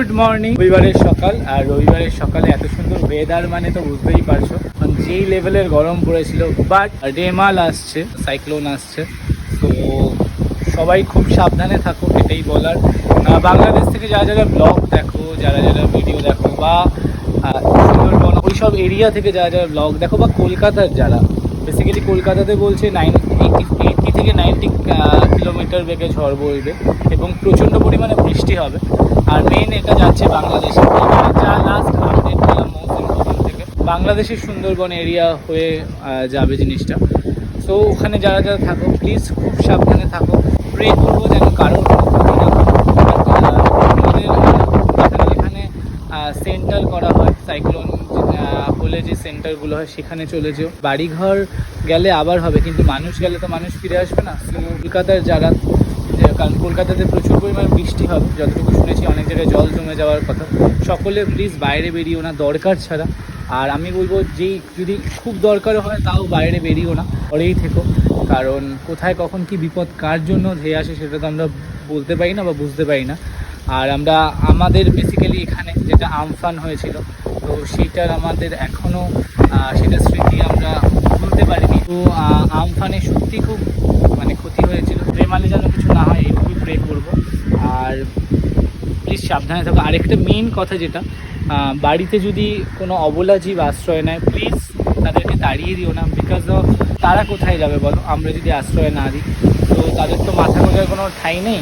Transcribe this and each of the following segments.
Good morning রবিবারের সকাল, আর রবিবারের সকালে এত সুন্দর ওয়েদার মানে তো বুঝতেই পারছ। মানে যেই লেভেলের গরম পড়েছিল বাট রেমাল আসছে সাইক্লোন আসছে। তো সবাই খুব সাবধানে থাকো, এটাই বলার। বাংলাদেশ থেকে যারা যারা ব্লগ দেখো, যারা যারা ভিডিও দেখো, বা সুন্দরবন, ওইসব এরিয়া থেকে যারা যারা ব্লগ দেখো, বা কলকাতার যারা বেসিক্যালি কলকাতাতে বলছে নাইন এইটি থেকে নাইনটি কিলোমিটার বেগে ঝড় বইবে এবং প্রচণ্ড পরিমাণে বৃষ্টি হবে। আর মেন এটা যাচ্ছে বাংলাদেশে। যা লাস্ট আপডেট পেলাম মৌসুম থেকে। বাংলাদেশের সুন্দরবন এরিয়া হয়ে যাবে জিনিসটা। তো ওখানে যারা যারা থাকো প্লিজ খুব সাবধানে থাকো। প্রে করব যেন কারোর কোনো ক্ষতি না হয়। But, আহ, আমাদের যেখানে যেখানে সেন্টার করা হয়, সাইক্লোন হলে যে সেন্টারগুলো হয়, সেখানে চলে যেও। বাড়িঘর গেলে আবার হবে, কিন্তু মানুষ গেলে তো মানুষ ফিরে আসবে না। কলকাতার যারা কারণ কলকাতাতে প্রচুর পরিমাণে বৃষ্টি হবে, যতটুকু শুনেছি অনেক জায়গায় জল জমে যাওয়ার কথা। সকলে প্লিজ বাইরে বেরিয়েও না, দরকার ছাড়া। আর আমি বলব, যেই যদি খুব দরকার হয়, তাও বাইরে বেরিয়েও না ঘরেই থেকো। কারণ কোথায় কখন কি বিপদ, কার জন্য ধেয়ে আসে, সেটা তো আমরা বলতে পারি না বা বুঝতে পারি না। আর আমরা, আমাদের বেসিক্যালি এখানে যেটা আমফান হয়েছিল, তো সেটার আমাদের এখনও সেটা স্মৃতি আমরা ভুলতে পারিনি। তো আমফানে সত্যি খুব মানে ক্ষতি হয়েছিল। প্রেমালে যেন কিছু না হয়, এইটুকুই প্রে করব। আর প্লিজ সাবধানে থাকো। আরেকটা মেন কথা যেটা বাড়িতে যদি কোনো অবলা জীব আশ্রয় নেয় প্লিজ তাদেরকে তাড়িয়ে দিও না বিকজ তারা কোথায় যাবে বলো? আমরা যদি আশ্রয় না দিই, তো তাদের তো মাথা গোজার কোনো ঠাঁই নেই?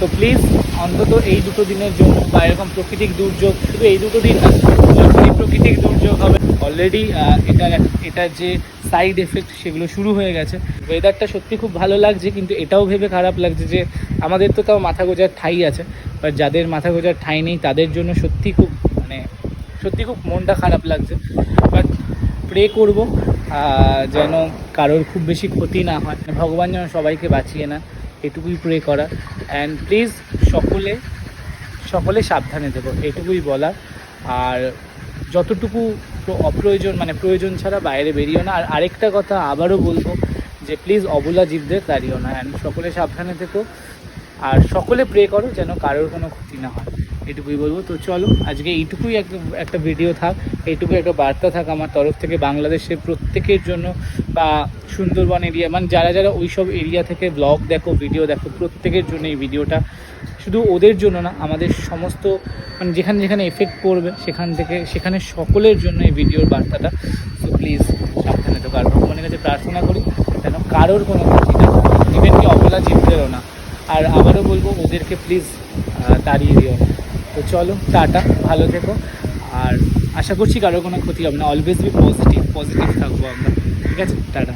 তো প্লিজ অন্তত এই দুটো দিনের জন্য বা এরকম প্রাকৃতিক দুর্যোগ, শুধু এই দুটো দিন যখনই প্রাকৃতিক দুর্যোগ হবে অলরেডি এটার এটার যে সাইড এফেক্ট সেগুলো শুরু হয়ে গেছে। ওয়েদারটা সত্যি খুব ভালো লাগছে, কিন্তু এটাও ভেবে খারাপ লাগছে যে, আমাদের তো তাও মাথা গোজার ঠাই আছে বাট যাদের মাথা গোজার ঠাই নেই, তাদের জন্য সত্যি খুব মানে সত্যি খুব মনটা খারাপ লাগছে। বাট প্রে করব যেন কারোর খুব বেশি ক্ষতি না হয়। ভগবান যেন সবাইকে বাঁচিয়ে না এটুকুই প্রে করা। অ্যান্ড প্লিজ সকলে সকলে সাবধানে দেবো এটুকুই বলা আর যতটুকু অপ্রয়োজন মানে প্রয়োজন ছাড়া বাইরে বেরিও না। আর আরেকটা কথা আবারও বলব, যে প্লিজ অবলা জীবদের তাড়িও না। অ্যান্ড সকলে সাবধানে থেকো। আর সকলে প্রে করো যেন কারোর কোনো ক্ষতি না হয়। এটুকুই বলব। তো চলো, আজকে এইটুকুই একটা একটা ভিডিও থাক, এইটুকুই একটা বার্তা থাক আমার তরফ থেকে বাংলাদেশের প্রত্যেকের জন্য বা সুন্দরবন এরিয়া মানে যারা যারা ওইসব এরিয়া থেকে ব্লগ দেখো ভিডিও দেখো, প্রত্যেকের জন্য এই ভিডিওটা শুধু ওদের জন্য না, আমাদের সমস্ত মানে যেখানে যেখানে এফেক্ট পড়বে, সেখান থেকে, সেখানে সকলের জন্য এই ভিডিওর বার্তাটা। তো প্লিজ সাবধানে তো আর ভগবানের কাছে প্রার্থনা করি, যেন কারোর কোনো ক্ষতি ইভেন কি অবলা জীবদেরও না। আর আবারও বলব, ওদেরকে প্লিজ তাড়িয়ে দিও। না তো চলো, টাটা, ভালো থেকো। আর আশা করছি কারোর কোনো ক্ষতি হবে না অলওয়েজ বি পজিটিভ পজিটিভ থাকব আমরা। ঠিক আছে? টাটা।